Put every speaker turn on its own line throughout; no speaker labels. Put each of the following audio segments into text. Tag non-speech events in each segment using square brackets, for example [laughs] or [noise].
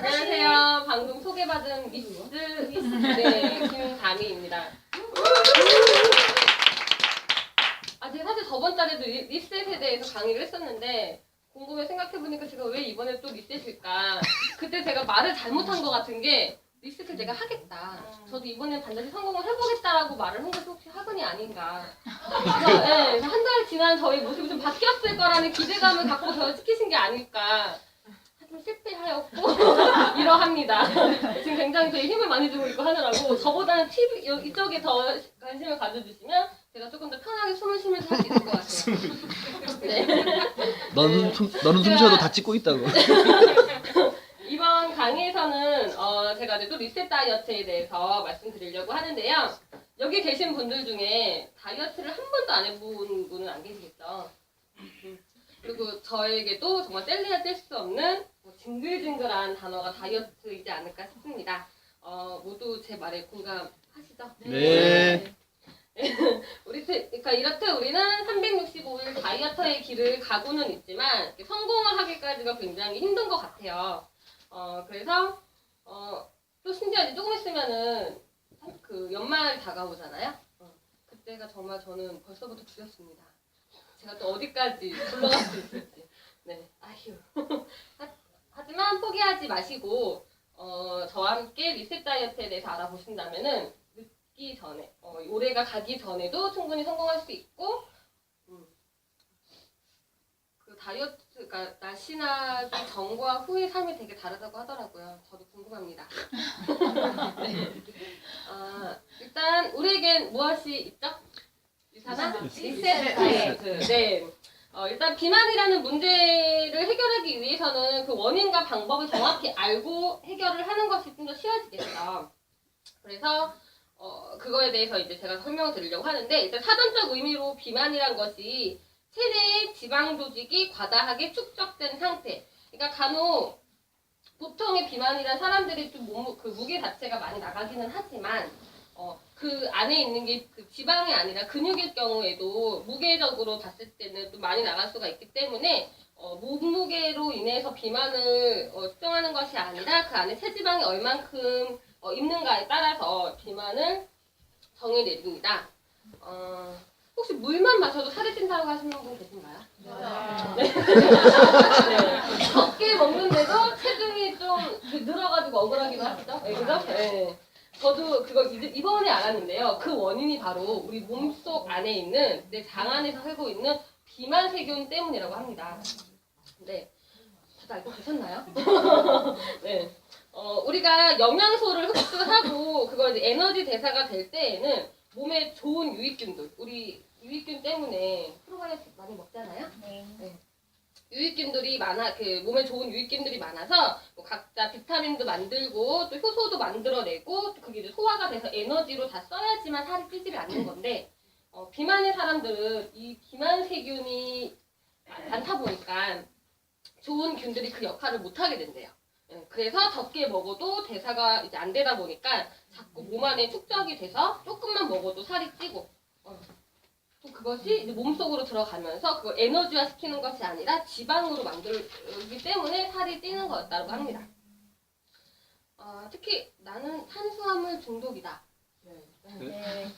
안녕하세요. 방금 소개받은 미스 네, 김다미입니다. 아, 제가 사실 저번 달에도 리- 리셋에 대해서 강의를 했었는데 곰곰이 생각해보니까 제가 왜 이번에 또 리셋일까? 그때 제가 말을 잘못한 것 같은 게 리셋을 제가 하겠다. 저도 이번에 반드시 성공을 해보겠다라고 말을 한 것이 혹시 화근이 아닌가. 그래서 네, 한달 지난 저희 모습이 좀 바뀌었을 거라는 기대감을 갖고 저를 시키신 게 아닐까. 하지만 실패하였고 [laughs] 이러합니다. 지금 굉장히 저희 힘을 많이 주고 있고 하느라고 저보다는 팁 여- 이쪽에 더 관심을 가져주시면 제가 조금 더 편하게 숨을 쉬면서 할 수 있을 것 같아요. [laughs] 네.
너는 숨, 너는 숨 쉬어도 다 찍고 있다고. [laughs]
이번 강의에서는 어, 제가 이제 또 리셋 다이어트에 대해서 말씀드리려고 하는데요. 여기 계신 분들 중에 다이어트를 한 번도 안 해본 분은 안 계시겠죠. 음. 그리고 저에게도 정말 뗄래야 뗄 수 없는 뭐 징글징글한 단어가 다이어트이지 않을까 싶습니다. 어, 모두 제 말에 공감하시죠?
네. [laughs]
우리 태- 그러니까 이렇듯 우리는 365일 다이어터의 길을 가고는 있지만 이렇게 성공을 하기까지가 굉장히 힘든 것 같아요. 어 그래서 어 또 심지어 이제 조금 있으면은 삼- 그 연말 다가오잖아요. 어, 그때가 정말 저는 벌써부터 두렵습니다. 제가 또 어디까지 불러갈 수 있을지. 네, 아휴. 하- [laughs] 하지만 포기하지 마시고 어 저와 함께 리셋 다이어트에 대해서 알아보신다면은 늦기 전에 어, 올해가 가기 전에도 충분히 성공할 수 있고 음, 그 다이어트가 날씬하기 전과 후의 삶이 되게 다르다고 하더라고요. 저도 궁금합니다. [laughs] 네. 아, 일단 우리에겐 무엇이 있죠? 유산화 리셋 다이어트. 네. 어, 일단 비만이라는 문제를 해결하기 위해서는 그 원인과 방법을 정확히 알고 해결을 하는 것이 좀 더 쉬워지겠죠. 그래서 어, 그거에 대해서 이제 제가 설명을 드리려고 하는데 일단 사전적 의미로 비만이란 것이 체내의 지방 조직이 과다하게 축적된 상태. 그러니까 간혹 보통의 비만이란 사람들이 좀 몸, 그 무게 자체가 많이 나가기는 하지만 어, 그 안에 있는 게 그 지방이 아니라 근육일 경우에도 무게적으로 봤을 때는 좀 많이 나갈 수가 있기 때문에 어, 몸무게로 인해서 비만을 어, 측정하는 것이 아니라 그 안에 체지방이 얼만큼 어, 있는가에 따라서 비만을 정의 내립니다. 어, 혹시 물만 마셔도 살이 찐다고 하시는 분 계신가요? 네. [laughs] 적게 먹는데도 체중이 좀그 늘어가지고 억울하기도 하시죠? 네, 그죠? 네. 저도 그거 이번에 알았는데요. 그 원인이 바로 우리 몸속 안에 있는 내 장 안에서 살고 있는 비만 세균 때문이라고 합니다. 네. 다들 알고 계셨나요? [laughs] 네. 어, 우리가 영양소를 흡수하고 그걸 이제 에너지 대사가 될 때에는 몸에 좋은 유익균들, 우리 유익균 때문에 프로바이오틱 많이 먹잖아요.
네.
유익균들이 많아, 그 몸에 좋은 유익균들이 많아서 뭐 각자 비타민도 만들고 또 효소도 만들어내고 또 그게 이제 소화가 돼서 에너지로 다 써야지만 살이 찌지를 않는 건데 어, 비만의 사람들은 이 비만 세균이 많다 보니까 좋은 균들이 그 역할을 못 하게 된대요. 예, 그래서 적게 먹어도 대사가 이제 안 되다 보니까 자꾸 몸 안에 축적이 돼서 조금만 먹어도 살이 찌고 어. 또 그것이 이제 몸속으로 들어가면서 그걸 에너지화 시키는 것이 아니라 지방으로 만들기 때문에 살이 찌는 거였다고 합니다. 어, 특히 나는 탄수화물 중독이다.
네.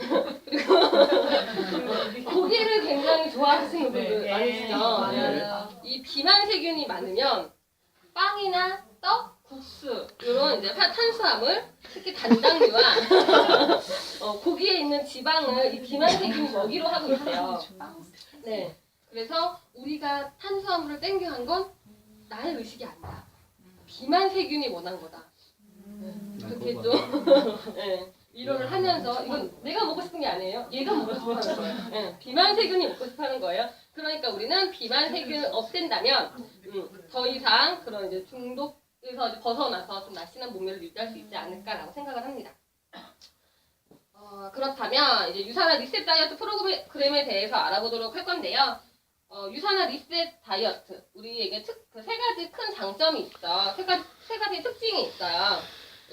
고기를 굉장히 좋아하시는 분들
네.
많으시죠?
맞아요.
이 비만 세균이 많으면 빵이나 떡, 국수 이런 이제 파- 탄수화물, 특히 단당류와 [laughs] 어, 고기에 있는 지방을 이 비만 세균이 먹이로 하고 있어요. 네. 그래서 우리가 탄수화물을 땡겨 한 건 나의 의식이 아니다. 비만 세균이 원한 거다. 그렇게 좀 [laughs] 네, 위로를 하면서 이건 내가 먹고 싶은 게 아니에요. 얘가 먹고 싶어 하는 거예요. 네, 비만 세균이 먹고 싶어 하는 거예요. 그러니까 우리는 비만 세균 없앤다면 음, 더 이상 그런 이제 중독 이제 벗어나서 좀 날씬한 몸매를 유지할 수 있지 않을까라고 생각을 합니다. 어, 그렇다면 이제 유산화 리셋 다이어트 프로그램에 대해서 알아보도록 할 건데요. 어, 유산화 리셋 다이어트 우리에게 특, 그세 가지 큰 장점이 있죠. 세 가지 세 가지 특징이 있어요.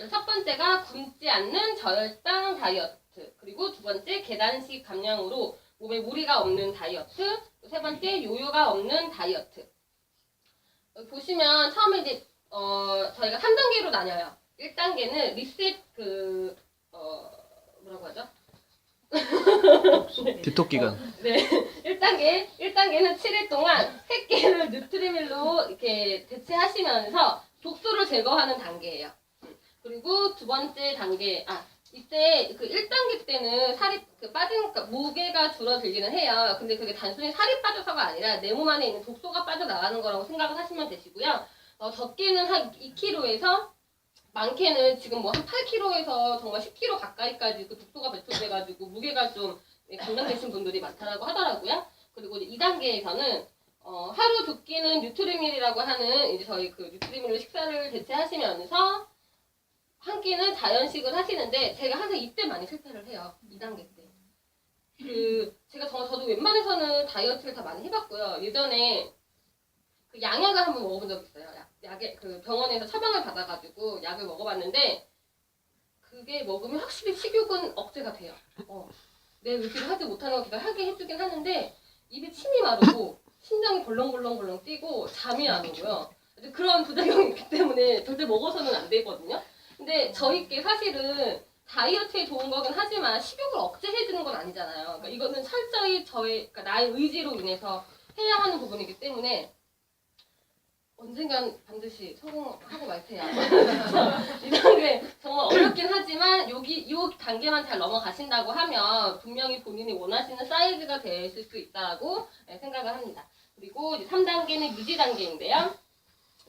첫 번째가 굶지 않는 저혈당 다이어트 그리고 두 번째 계단식 감량으로 몸에 무리가 없는 다이어트 또세 번째 요요가 없는 다이어트 어, 보시면 처음에 이제 어, 저희가 3단계로 나뉘어요. 1단계는 리셋 그 어, 뭐라고 하죠? [laughs]
디톡 기간.
네. 1단계, 1단계는 7일 동안 3개를 뉴트리밀로 이렇게 대체하시면서 독소를 제거하는 단계예요. 음. 그리고 두 번째 단계, 아, 이때 그 1단계 때는 살이 그 빠진, 그러니까 무게가 줄어들기는 해요. 근데 그게 단순히 살이 빠져서가 아니라 내 몸 안에 있는 독소가 빠져나가는 거라고 생각을 하시면 되시고요. 어, 적게는 한 2kg에서 많게는 지금 뭐 한 8kg에서 정말 10kg 가까이까지 그 독소가 배출돼가지고 무게가 좀 감량되신 분들이 많다라고 하더라고요. 그리고 이제 2단계에서는 어, 하루 두 끼는 뉴트리밀이라고 하는 이제 저희 그 뉴트리밀로 식사를 대체하시면서 한 끼는 자연식을 하시는데 제가 항상 이때 많이 실패를 해요. 2단계 때. 그 제가 저, 저도 웬만해서는 다이어트를 다 많이 해봤고요. 예전에 그 양약을 한번 먹어본 적 있어요. 약, 약에 그 병원에서 처방을 받아가지고 약을 먹어봤는데 그게 먹으면 확실히 식욕은 억제가 돼요. 어. 내 의지를 하지 못하는 거 기가 하게 해주긴 하는데 입에 침이 마르고 심장이 벌렁벌렁벌렁 뛰고 잠이 안 오고요. 그런 부작용이 있기 때문에 절대 먹어서는 안 되거든요. 근데 저희께 사실은 다이어트에 좋은 거긴 하지만 식욕을 억제해주는 건 아니잖아요. 그러니까 이거는 철저히 저의 그러니까 나의 의지로 인해서 해야 하는 부분이기 때문에 언젠간 반드시 성공하고 말 테야. [laughs] 이런 게 정말 어렵긴 하지만 여기 요 단계만 잘 넘어가신다고 하면 분명히 본인이 원하시는 사이즈가 되실 수 있다고 네, 생각을 합니다. 그리고 이제 3단계는 유지 단계인데요.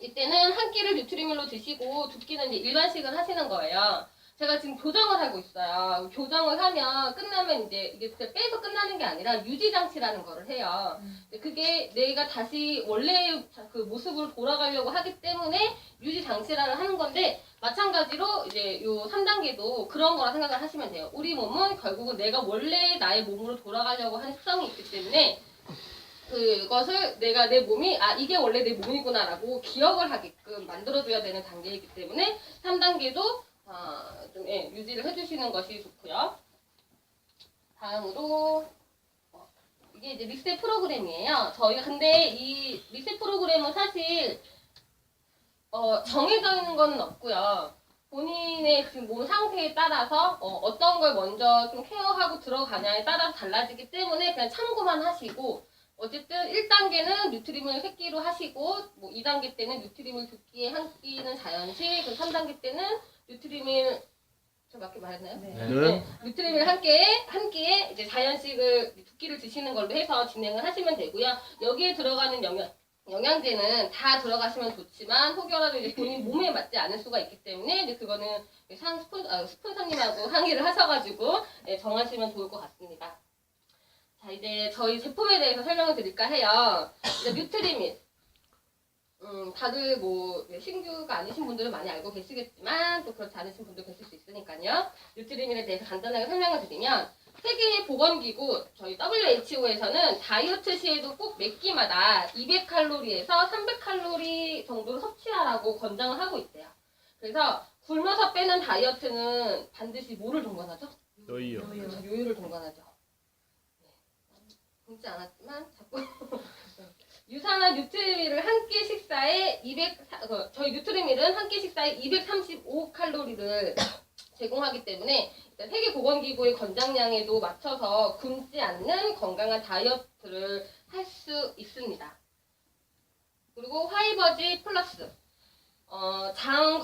이때는 한 끼를 뉴트리밀로 드시고 두 끼는 이제 일반식을 하시는 거예요. 제가 지금 교정을 하고 있어요. 교정을 하면 끝나면 이제 이게 빼서 끝나는 게 아니라 유지 장치라는 거를 해요. 그게 내가 다시 원래 그 모습으로 돌아가려고 하기 때문에 유지 장치라를 하는 건데 마찬가지로 이제 요 3단계도 그런 거라 생각을 하시면 돼요. 우리 몸은 결국은 내가 원래 나의 몸으로 돌아가려고 하는 습성이 있기 때문에 그것을 내가 내 몸이 아 이게 원래 내 몸이구나라고 기억을 하게끔 만들어줘야 되는 단계이기 때문에 3단계도 아, 좀 예, 유지를 해주시는 것이 좋고요. 다음으로 어, 이게 이제 리셋 프로그램이에요. 저희가 근데 이 리셋 프로그램은 사실 어, 정해져 있는 거는 없고요. 본인의 지금 몸 상태에 따라서 어, 떤걸 먼저 좀 케어하고 들어가냐에 따라서 달라지기 때문에 그냥 참고만 하시고 어쨌든 1단계는 뉴트리물 3끼로 하시고 뭐 2단계 때는 뉴트리물 2끼에 한 끼는 자연식 그리고 3단계 때는 뉴트리밀 저 맞게 말했나요?
네.
네.
뉴트리밀 한 끼에 한 끼에 이제 자연식을 두 끼를 드시는 걸로 해서 진행을 하시면 되고요. 여기에 들어가는 영양 영양제는 다 들어가시면 좋지만 혹여라도 이제 본인 몸에 맞지 않을 수가 있기 때문에 이제 그거는 상 스폰 아, 스폰서님하고 항의를 하셔가지고 예, 정하시면 좋을 것 같습니다. 자 이제 저희 제품에 대해서 설명을 드릴까 해요. 이제 뉴트리밀 음, 다들 뭐 네, 신규가 아니신 분들은 많이 알고 계시겠지만 또 그렇지 않으신 분도 계실 수 있으니까요. 뉴트리밀에 대해서 간단하게 설명을 드리면 세계 보건기구 저희 WHO에서는 다이어트 시에도 꼭 몇 끼마다 200칼로리에서 300칼로리 정도를 섭취하라고 권장을 하고 있대요. 그래서 굶어서 빼는 다이어트는 반드시 뭐를 동반하죠?
너희요.
그렇죠. 요요를 동반하죠. 네. 굶지 않았지만 자꾸 [laughs] 유산화 뉴트리밀을 한 끼 식사에 200 사- 그, 저희 뉴트리밀은 한 끼 식사에 235 칼로리를 [coughs] 제공하기 때문에 세계 보건기구의 권장량에도 맞춰서 굶지 않는 건강한 다이어트를 할 수 있습니다. 그리고 화이버지 플러스 어,